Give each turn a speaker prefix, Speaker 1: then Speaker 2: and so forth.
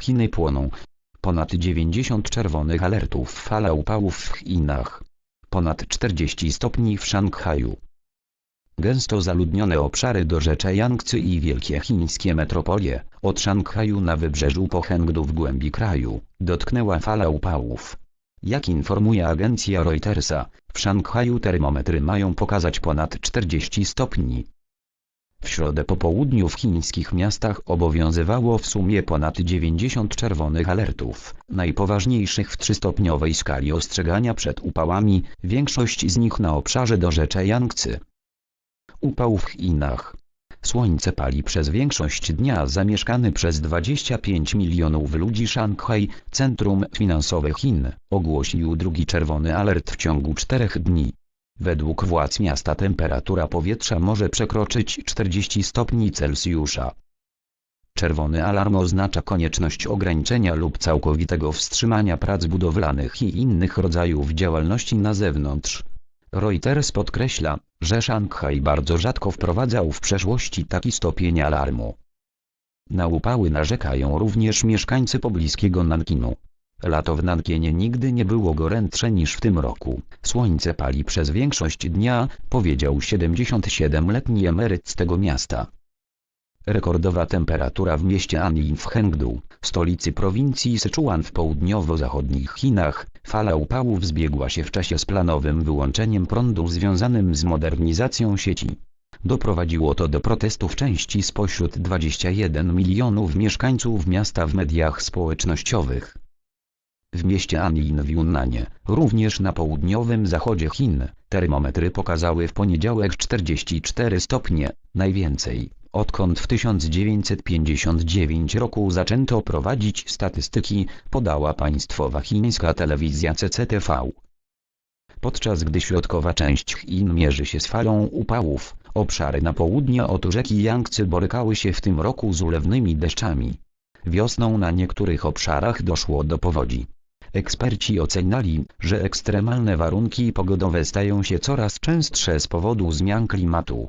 Speaker 1: Chiny płoną. Ponad 90 czerwonych alertów fala upałów w Chinach. Ponad 40 stopni w Szanghaju. Gęsto zaludnione obszary do rzeczy Yangtze i wielkie chińskie metropolie, od Szanghaju na wybrzeżu po Chengdu w głębi kraju, dotknęła fala upałów. Jak informuje agencja Reutersa, w Szanghaju termometry mają pokazać ponad 40 stopni. W środę po południu w chińskich miastach obowiązywało w sumie ponad 90 czerwonych alertów, najpoważniejszych w trzystopniowej skali ostrzegania przed upałami, większość z nich na obszarze do rzeczy Yangtze. Upał w Chinach. Słońce pali przez większość dnia zamieszkany przez 25 milionów ludzi Szanghaj, centrum finansowe Chin, ogłosił drugi czerwony alert w ciągu czterech dni. Według władz miasta temperatura powietrza może przekroczyć 40 stopni Celsjusza. Czerwony alarm oznacza konieczność ograniczenia lub całkowitego wstrzymania prac budowlanych i innych rodzajów działalności na zewnątrz. Reuters podkreśla, że Szanghaj bardzo rzadko wprowadzał w przeszłości taki stopień alarmu. Na upały narzekają również mieszkańcy pobliskiego Nankinu. Lato w Nankinie nigdy nie było gorętsze niż w tym roku. Słońce pali przez większość dnia, powiedział 77-letni emeryt z tego miasta. Rekordowa temperatura w mieście Anjin w Chengdu, stolicy prowincji Syczuan w południowo-zachodnich Chinach, fala upałów zbiegła się w czasie z planowym wyłączeniem prądu związanym z modernizacją sieci. Doprowadziło to do protestów części spośród 21 milionów mieszkańców miasta w mediach społecznościowych. W mieście Anjin w Yunnanie, również na południowym zachodzie Chin, termometry pokazały w poniedziałek 44 stopnie, najwięcej, odkąd w 1959 roku zaczęto prowadzić statystyki, podała państwowa chińska telewizja CCTV. Podczas gdy środkowa część Chin mierzy się z falą upałów, obszary na południe od rzeki Yangtze borykały się w tym roku z ulewnymi deszczami. Wiosną na niektórych obszarach doszło do powodzi. Eksperci oceniali, że ekstremalne warunki pogodowe stają się coraz częstsze z powodu zmian klimatu.